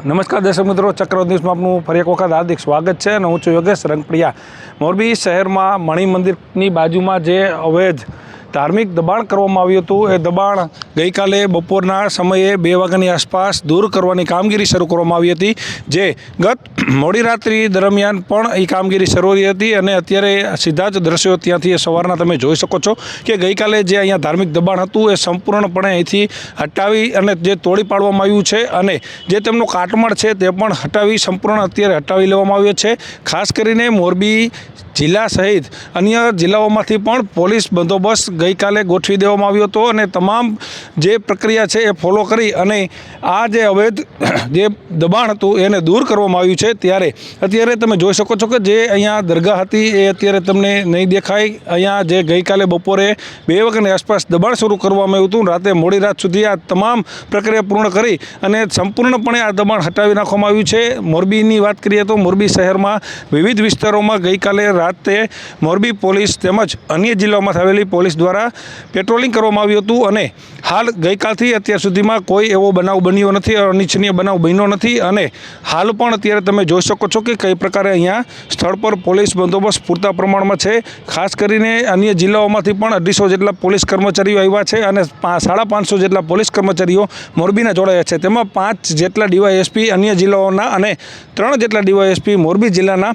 નમસ્કાર દર્શક મિત્રો ચક્રવત ન્યૂઝમાં આપનું ફરી એક વખત હાર્દિક સ્વાગત છે અને હું છું યોગેશ રંગપ્રિયા. મોરબી શહેરમાં મણિ મંદિરની બાજુમાં જે અવૈધ ધાર્મિક દબાણ કરવામાં આવ્યું હતું. એ દબાણ ગઈકાલે બપોરના સમયે બે વાગ્યાની આસપાસ દૂર કરવાની કામગીરી શરૂ કરવામાં આવી હતી, જે ગત મોડી રાત્રિ દરમિયાન પણ એ કામગીરી શરૂ થઈ હતી અને અત્યારે સીધા જ દ્રશ્યો ત્યાંથી એ સવારના તમે જોઈ શકો છો કે ગઈકાલે જે અહીંયા ધાર્મિક દબાણ હતું એ સંપૂર્ણપણે અહીંથી હટાવી અને જે તોડી પાડવામાં આવ્યું છે અને જે તેમનું કાટમાળ છે તે પણ હટાવી, સંપૂર્ણ અત્યારે હટાવી લેવામાં આવ્યો છે. ખાસ કરીને મોરબી જિલ્લા સહિત અન્ય જિલ્લાઓમાંથી પણ પોલીસ બંદોબસ્ત ગઈકાલે ગોઠવી દેવામાં આવ્યો હતો અને તમામ જે પ્રક્રિયા છે એ ફોલો કરી અને આ જે અવૈધ જે દબાણ હતું એને દૂર કરવામાં આવ્યું છે. ત્યારે અત્યારે તમે જોઈ શકો છો કે જે અહીંયા દરગાહ હતી એ અત્યારે તમને નહીં દેખાય. અહીંયા જે ગઈકાલે બપોરે બે વાગ્યાની આસપાસ દબાણ શરૂ કરવામાં આવ્યું હતું. રાતે મોડી રાત સુધી આ તમામ પ્રક્રિયા પૂર્ણ કરી અને સંપૂર્ણપણે આ દબાણ હટાવી નાખવામાં આવ્યું છે. મોરબીની વાત કરીએ તો મોરબી શહેરમાં વિવિધ વિસ્તારોમાં ગઈકાલે રાતે મોરબી પોલીસ તેમજ અન્ય જિલ્લાઓમાં આવેલી પોલીસ દ્વારા પેટ્રોલિંગ કરવામાં આવ્યું હતું અને હાલ ગઈકાલથી અત્યાર સુધીમાં કોઈ એવો બનાવ બન્યો નથી, અનિચ્છનીય બનાવ બન્યો નથી અને હાલ પણ અત્યારે તમે જોઈ શકો છો કે કઈ પ્રકારે અહીંયા સ્થળ પર પોલીસ બંદોબસ્ત પૂરતા પ્રમાણમાં છે. ખાસ કરીને અન્ય જિલ્લાઓમાંથી પણ અઢીસો જેટલા પોલીસ કર્મચારીઓ આવ્યા છે અને સાડા પાંચસો જેટલા પોલીસ કર્મચારીઓ મોરબીના જોડાયા છે. તેમાં પાંચ જેટલા ડીવાયએસપી અન્ય જિલ્લાઓના અને ત્રણ જેટલા ડીવાયએસપી મોરબી જિલ્લાના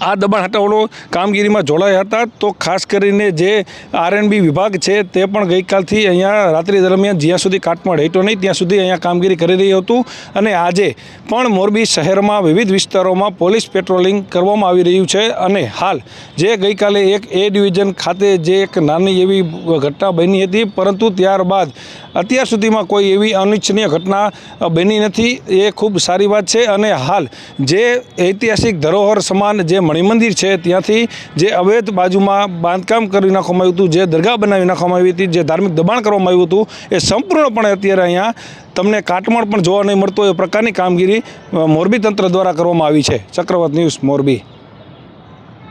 આ દબાણ હટાવવાનો કામગીરીમાં જોડાયા હતા. તો ખાસ કરીને જે આરએનબી વિભાગ છે, તે પણ ગઈકાલથી અહીંયા રાત્રિ દરમિયાન જ્યાં સુધી કાટમાળ હેઠો નહીં, ત્યાં સુધી અહીંયા કામગીરી કરી રહ્યું હતું. અને આજે પણ મોરબી શહેરમાં વિવિધ વિસ્તારોમાં પોલીસ પેટ્રોલિંગ કરવામાં આવી રહ્યું છે. અને હાલ જે ગઈકાલે એક એ ડિવિઝન ખાતે જે એક નાની એવી ઘટના બની હતી, પરંતુ ત્યારબાદ અત્યાર સુધીમાં કોઈ એવી અનિચ્છનીય ઘટના બની નથી, એ ખૂબ સારી વાત છે. અને હાલ જે ઐતિહાસિક ધરોહર સમાન જે મણિમંદિર છે, ત્યાંથી જે અવૈધ બાજુમાં બાંધકામ કરી નાખવામાં આવ્યું હતું, જે દરગાહ બનાવી નાખવામાં આવી હતી, જે ધાર્મિક દબાણ કરવામાં આવ્યું હતું, એ સંપૂર્ણપણે અત્યારે અહીંયા તમને કાટમાળ પણ જોવા નહીં મળતો, એ પ્રકારની કામગીરી મોરબી તંત્ર દ્વારા કરવામાં આવી છે. ચક્રવર્ત ન્યૂઝ મોરબી.